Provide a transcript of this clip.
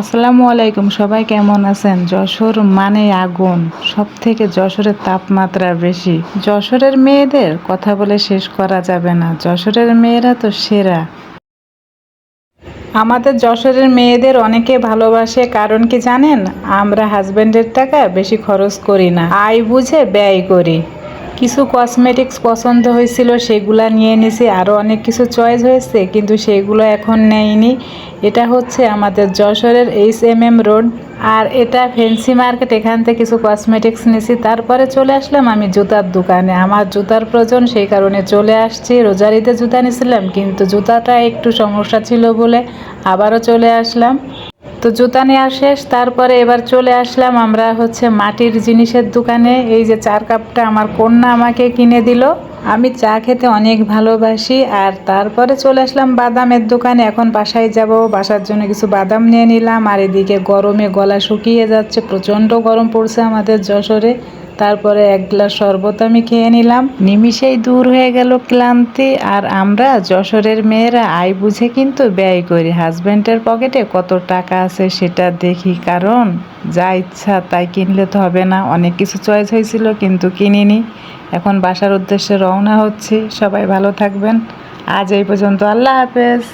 আসসালামু আলাইকুম, সবাই কেমন আছেন? যশোর মানে আগুন। সব থেকে যশোরের তাপমাত্রা বেশি। যশোরের মেয়েদের কথা বলে শেষ করা যাবে না। যশোরের মেয়েরা তো সেরা। আমাদের যশোরের মেয়েদের অনেকে ভালোবাসে, কারণ কি জানেন? আমরা হাজব্যান্ডের টাকা বেশি খরচ করি না। আয় বুঝে ব্যয় করি। কিছু কসমেটিক্স পছন্দ হয়েছিল, সেগুলা নিয়ে নিছি। আরও অনেক কিছু চয়েস হয়েছে, কিন্তু সেগুলো এখন নেয়নি এটা হচ্ছে আমাদের যশোরের এইচ এম এম রোড আর এটা ফেন্সি মার্কেট এখান থেকে কিছু কসমেটিক্স নিছি। তারপরে চলে আসলাম আমি জুতার দোকানে। আমার জুতার প্রয়োজন, সেই কারণে চলে আসছি। রোজারিতে জুতা নিয়েছিলাম কিন্তু জুতাটা একটু সমস্যা ছিল বলে আবারও চলে আসলাম। তো জুতা নেওয়া শেষ, তারপরে এবার চলে আসলাম আমরা হচ্ছে মাটির জিনিসের দোকানে। এই যে চার কাপটা আমার কন্যা আমাকে কিনে দিল। আমি চা খেতে অনেক ভালোবাসি আর তারপরে চলে আসলাম বাদামের দোকানে। এখন বাসায় যাব, বাসার জন্য কিছু বাদাম নিয়ে নিলাম আর এদিকে গরমে গলা শুকিয়ে যাচ্ছে, প্রচণ্ড গরম পড়ছে আমাদের যশোরে। তারপরে এক গ্লাস শরবত আমি খেয়ে নিলাম। নিমিষেই দূর হয়ে গেল ক্লান্তি আর আমরা, যশোরের মেয়েরা আয় বুঝে কিন্তু ব্যয় করি। হাজব্যান্ডের পকেটে কত টাকা আছে সেটা দেখি, কারণ যা ইচ্ছা তাই কিনলে তো হবে না। অনেক কিছু চয়েস হয়েছিল কিন্তু কিনিনি। এখন বাসার উদ্দেশ্যে রওনা হচ্ছি। সবাই ভালো থাকবেন। আজ এই পর্যন্ত। আল্লাহ হাফেজ।